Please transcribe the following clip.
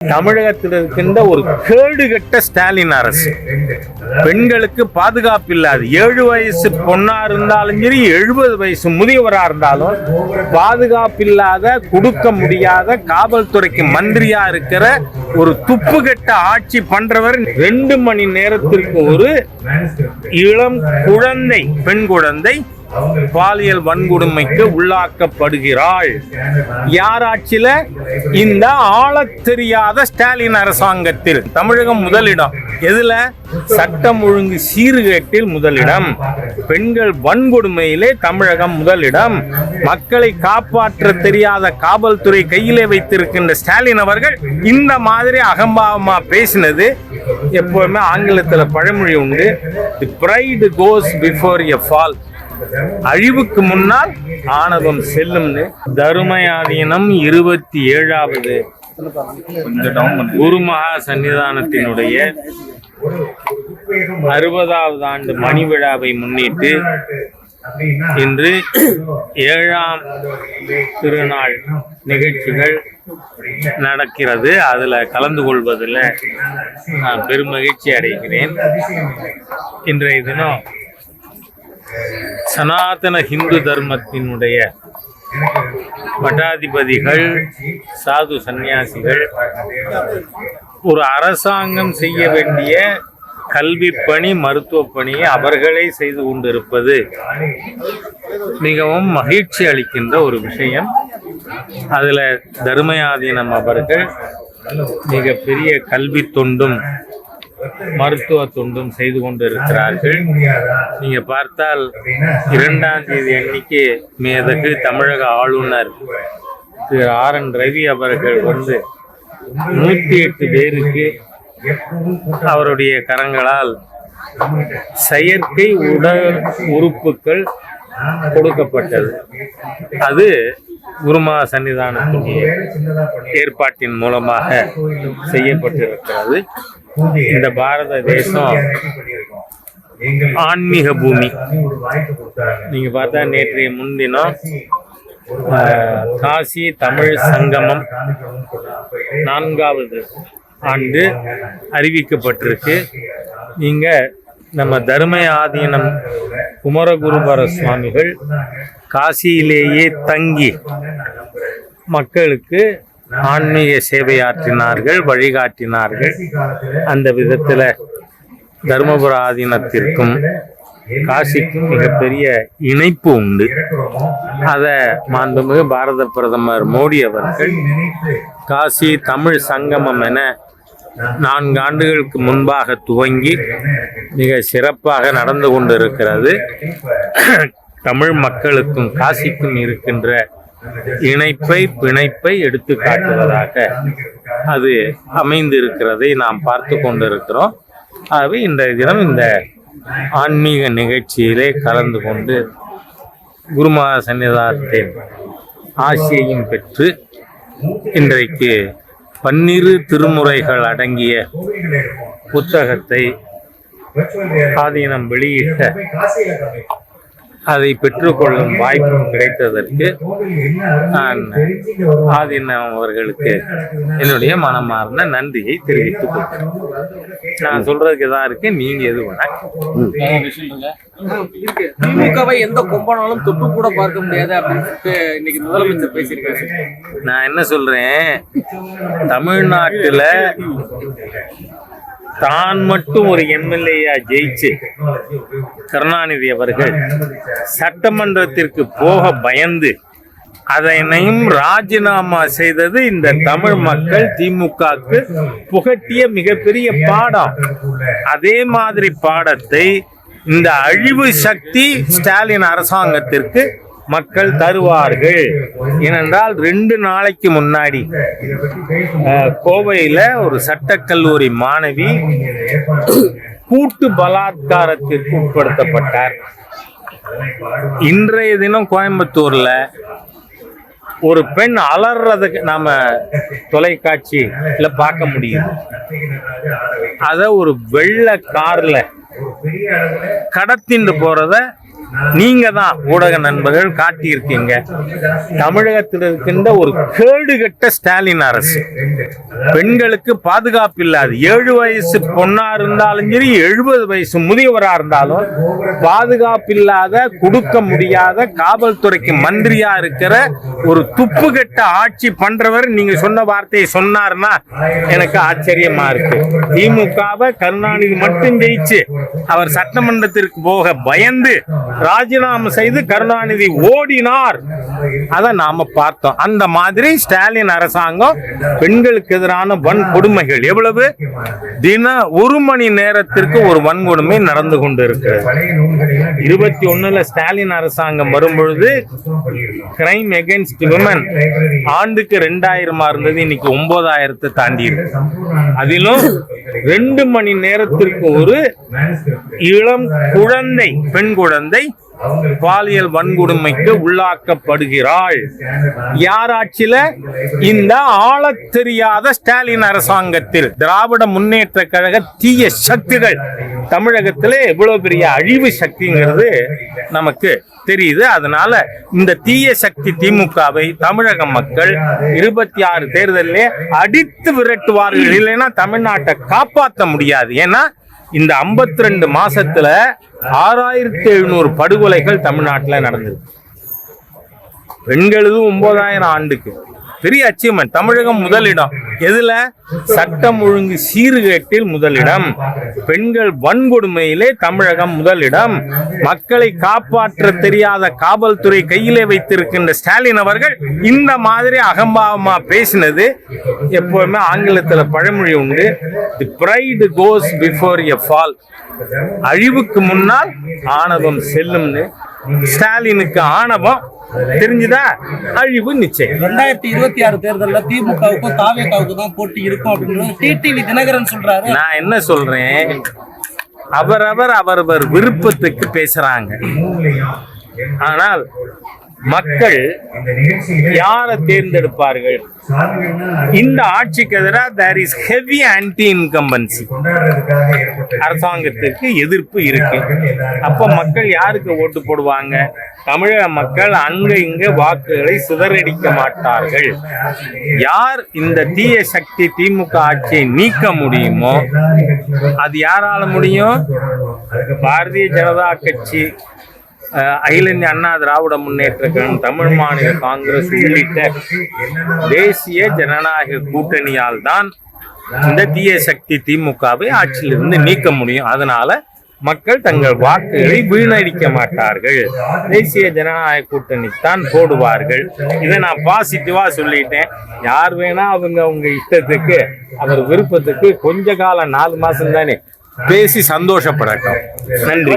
தமிழகத்தில் இருக்கின்ற ஒரு கேடுகட்ட ஸ்டாலின் அரசு. பெண்களுக்கு பாதுகாப்பு இல்லாது ஏழு வயசு பொண்ணா இருந்தாலும் சரி எழுபது வயசு முதியவரா இருந்தாலும் பாதுகாப்பு இல்லாத கொடுக்க முடியாத காவல்துறைக்கு மந்திரியா இருக்கிற ஒரு துப்புகெட்ட ஆட்சி பண்றவர் ரெண்டு மணி நேரத்திற்கு ஒரு இளம் குழந்தை பெண் குழந்தை பாலியல் வன்கொடுமைக்கு உள்ளாக்கப்படுகிறாள். யார் ஆட்சியில இந்த ஆள தெரியாத ஸ்டாலின் அரசாங்கத்தில். தமிழகம் முதலிடம். எதுல? சட்டம் ஒழுங்கு சீர்கேட்டில் முதலிடம். பெண்கள் வன்கொடுமையிலே தமிழகம் முதலிடம். மக்களை காப்பாற்ற தெரியாத காவல்துறை கையிலே வைத்திருக்கின்ற ஸ்டாலின் அவர்கள் இந்த மாதிரி அகம்பாவமா பேசினது. எப்பவுமே ஆங்கிலத்துல பழமொழி உண்டு. தி கோஸ் பிஃபோர் எ ஃபால் அழிவுக்கு முன்னால் ஆணவம் செல்லும்னு தருமயாதீனம் இருபத்தி ஏழாவது. குருமகா சன்னிதானத்தினுடைய அறுபதாவது ஆண்டு மணி விழாவை முன்னிட்டு இன்று ஏழாம் திருநாள் நிகழ்ச்சிகள் நடக்கிறது. அதில் கலந்து கொள்வதில் நான் பெரும் மகிழ்ச்சி அடைகிறேன். இன்றைய தினம் சனாதன ஹிந்து தர்மத்தினுடைய பட்டாதிபதிகள் சாது சந்நியாசிகள் ஒரு அரசாங்கம் செய்ய வேண்டிய கல்வி பணி மருத்துவ பணியை அவர்களே செய்து கொண்டிருப்பது மிகவும் மகிழ்ச்சி அளிக்கின்ற ஒரு விஷயம். அதில் தர்மயாதீனம் அவர்கள் மிகப்பெரிய கல்வி தொண்டும் மருத்துவ தொண்டும் செய்து கொண்டிருக்கிறார்கள். நீங்க பார்த்தால் இரண்டாம் தேதி அன்னைக்கு மேதகு தமிழக ஆளுநர் திரு ஆர் என் ரவி அவர்கள் வந்து நூத்தி எட்டு பேருக்கு அவருடைய கரங்களால் செயற்கை உடல் உறுப்புகள் கொடுக்கப்பட்டது. அது குருமா சன்னிதானத்துடைய ஏற்பாட்டின் மூலமாக செய்யப்பட்டிருக்கிறது. இந்த பாரத தேசம் ஆன்மீக பூமி. நீங்க பார்த்தா நேற்றைய முன்தினம் காசி தமிழ் சங்கமம் நான்காவது ஆண்டு அறிவிக்கப்பட்டிருக்கு. நீங்க நம்ம தர்ம ஆதீனம் குமரகுருபர சுவாமிகள் காசியிலேயே தங்கி மக்களுக்கு ஆன்மீக சேவையாற்றினார்கள் வழிகாட்டினார்கள். அந்த விதத்தில் தருமபுர ஆதீனத்திற்கும் காசிக்கும் மிகப்பெரிய இணைப்பு உண்டு. அதை மாண்புமிகு பாரத பிரதமர் மோடி அவர்கள் காசி தமிழ் சங்கமம் என நான்கு ஆண்டுகளுக்கு முன்பாக துவங்கி மிக சிறப்பாக நடந்து கொண்டிருக்கிறது. தமிழ் மக்களுக்கும் காசிக்கும் இருக்கின்ற இணைப்பை பிணைப்பை எடுத்து காட்டுவதாக அது அமைந்திருக்கிறதை நாம் பார்த்து கொண்டிருக்கிறோம். ஆகவே இன்றைய தினம் இந்த ஆன்மீக நிகழ்ச்சியிலே கலந்து கொண்டு குருமா சன்னிதானத்தின் ஆசியையும் பெற்று இன்றைக்கு பன்னிரு திருமுறைகள் அடங்கிய புத்தகத்தை ஆதீனம் வெளியிட்ட அதை பெற்றுக்கொள்ளும் வாய்ப்பும் கிடைத்ததற்கு நான் ஆதீனம் அவர்களுக்கு என்னுடைய மனமார்ந்த நன்றியை தெரிவித்துக் கொள்கிறேன். நான் சொல்றதுக்கு எதா இருக்கு நீங்க எது வேணா திமுகவை எந்த கொம்பனாலும் தொட்டு கூட பார்க்க முடியாது அப்படின்னு இன்னைக்கு முதலமைச்சர் பேசியிருக்காரு. நான் என்ன சொல்றேன்? தமிழ்நாட்டுல தான் மட்டும் ஒரு எம்எல்ஏயா ஜெயிச்சு கருணாநிதி அவர்கள் சட்டமன்றத்திற்கு போக பயந்து அதனையும் ராஜினாமா செய்தது இந்த தமிழ் மக்கள் திமுகக்கு புகட்டிய மிகப்பெரிய பாடம். அதே மாதிரி பாடத்தை இந்த அழிவு சக்தி ஸ்டாலின் அரசாங்கத்திற்கு மக்கள் தருவார்கள். ஏனென்றால் ரெண்டு நாளைக்கு முன்னாடி கோவையில் ஒரு சட்டக்கல்லூரி மாணவி கூட்டு பலாத்காரத்திற்கு உட்படுத்தப்பட்டார். இன்றைய தினம் கோயம்புத்தூர்ல ஒரு பெண் அலறதுக்கு நாம தொலைக்காட்சியில பார்க்க முடியும். அத ஒரு வெள்ளை கார்ல கடத்திண்டு போறத நீங்க தான் ஊடக நண்பர்கள் காட்டியிருக்கீங்க. தமிழகத்தில் இருக்கின்ற ஒரு கேடுகட்ட ஸ்டாலின் அரசு. பெண்களுக்கு பாதுகாப்பு இல்லாது ஏழு வயசு பொண்ணா இருந்தாலும் சரி எழுபது வயசு முதியவரா இருந்தாலும் பாதுகாப்பு இல்லாத கொடுக்க முடியாத காவல்துறைக்கு மந்திரியா இருக்கிற ஒரு துப்புகெட்ட ஆட்சி பண்றவர் நீங்க சொன்ன வார்த்தையை சொன்னார்னா எனக்கு ஆச்சரியமா இருக்கு. திமுகவை கருணாநிதி மட்டும் ஜெயிச்சு அவர் சட்டமன்றத்திற்கு போக பயந்து ராஜினாமா செய்து கருணாநிதி ஓடினார். அதை நாம பார்த்தோம். அந்த மாதிரி ஸ்டாலின் அரசாங்கம் பெண்களுக்கு எதிரான வன்கொடுமைகள் எவ்வளவு? தின ஒரு மணி நேரத்திற்கு ஒரு வன்கொடுமை நடந்து கொண்டு இருக்கு இருபத்தி ஒண்ணுல ஸ்டாலின் அரசாங்கம் வரும்பொழுது கிரைம் எகென்ஸ்ட் விமன் ஆண்டுக்கு ரெண்டாயிரமா இருந்தது இன்னைக்கு ஒன்பதாயிரத்தை தாண்டி இருக்கு அதிலும் ரெண்டு மணி நேரத்திற்கு ஒரு இளம் குழந்தை பெண் குழந்தை பாலியல் வன்கொடுமைக்கு உள்ளாக்கப்படுகிறாள். யார் ஆட்சியில இந்த ஆள தெரியாத ஸ்டாலின் அரசாங்கத்தில். திராவிட முன்னேற்ற கழக தீய சக்திகள். தமிழகத்திலே எவ்வளவு பெரிய அழிவு சக்திங்கிறது நமக்கு தெரியுது. அதனால இந்த தீய சக்தி திமுகவை தமிழக மக்கள் இருபத்தி ஆறு தேர்தலிலே அடித்து விரட்டுவார்கள். இல்லைன்னா தமிழ்நாட்டை காப்பாற்ற முடியாது. ஏன்னா இந்த 52 ரெண்டு மாசத்துல ஆறாயிரத்தி எழுநூறு படுகொலைகள் தமிழ்நாட்டில் நடந்தது பெண்களது ஒன்பதாயிரம் ஆண்டுக்கு. பெரிய அச்சீவ்மெண்ட் தமிழகம் முதலிடம். எதுல? சட்டம் ஒழுங்கு சீர்கேட்டில் முதலிடம். பெண்கள் வன்கொடுமையிலே தமிழகம் முதலிடம். மக்களை காப்பாற்ற தெரியாத காவல்துறை கையிலே வைத்திருக்கின்ற ஸ்டாலின் அவர்கள் இந்த மாதிரி அகம்பாவமா பேசினது. எப்பவுமே ஆங்கிலத்தில் பழமொழி உண்டு. The pride goes before a fall அழிவுக்கு முன்னால் ஆணவம் செல்லும்னு ஸ்டாலினுக்கு ஆணவம் தெரிஞ்சுதா? அழிவு நிச்சயம். ரெண்டாயிரத்தி இருபத்தி ஆறு தேர்தலில் திமுகவுக்கும் தாவேகாவுக்கும் தான் போட்டி இருக்கும் அப்படின்னு டிடிவி தினகரன் சொல்றாரு. நான் என்ன சொல்றேன்? அவரவர் அவரவர் விருப்பத்துக்கு பேசுறாங்க. ஆனால் மக்கள் யாரை தேர்ந்தெடுப்பார்கள்? இந்த ஆட்சிக்கு எதிராக there is heavy anti incumbency அரசாங்கத்திற்கு எதிர்ப்பு இருக்கு. அப்ப மக்கள் யாருக்கு ஓட்டு போடுவாங்க? தமிழக மக்கள் அங்க இங்க வாக்குகளை சிதறடிக்க மாட்டார்கள். யார் இந்த தீய சக்தி திமுக ஆட்சியை நீக்க முடியுமோ அது யாரால முடியும்? பாரதிய ஜனதா கட்சி. அகில இந்திய அண்ணா திராவிட முன்னேற்ற கழகம் தமிழ் மாநில காங்கிரஸ் உள்ளிட்ட தேசிய ஜனநாயக கூட்டணியால் தான் இந்த தீய சக்தி திமுகவை ஆட்சியிலிருந்து நீக்க முடியும். அதனால மக்கள் தங்கள் வாக்குகளை வீணடிக்க மாட்டார்கள். தேசிய ஜனநாயக கூட்டணி தான் போடுவார்கள். இதை நான் பாசிட்டிவா சொல்லிட்டேன். யார் வேணா அவங்க அவங்க இஷ்டத்துக்கு அவர் விருப்பத்துக்கு கொஞ்ச காலம் நாலு மாசம் தானே பேசி சந்தோஷப்படட்டும். நன்றி.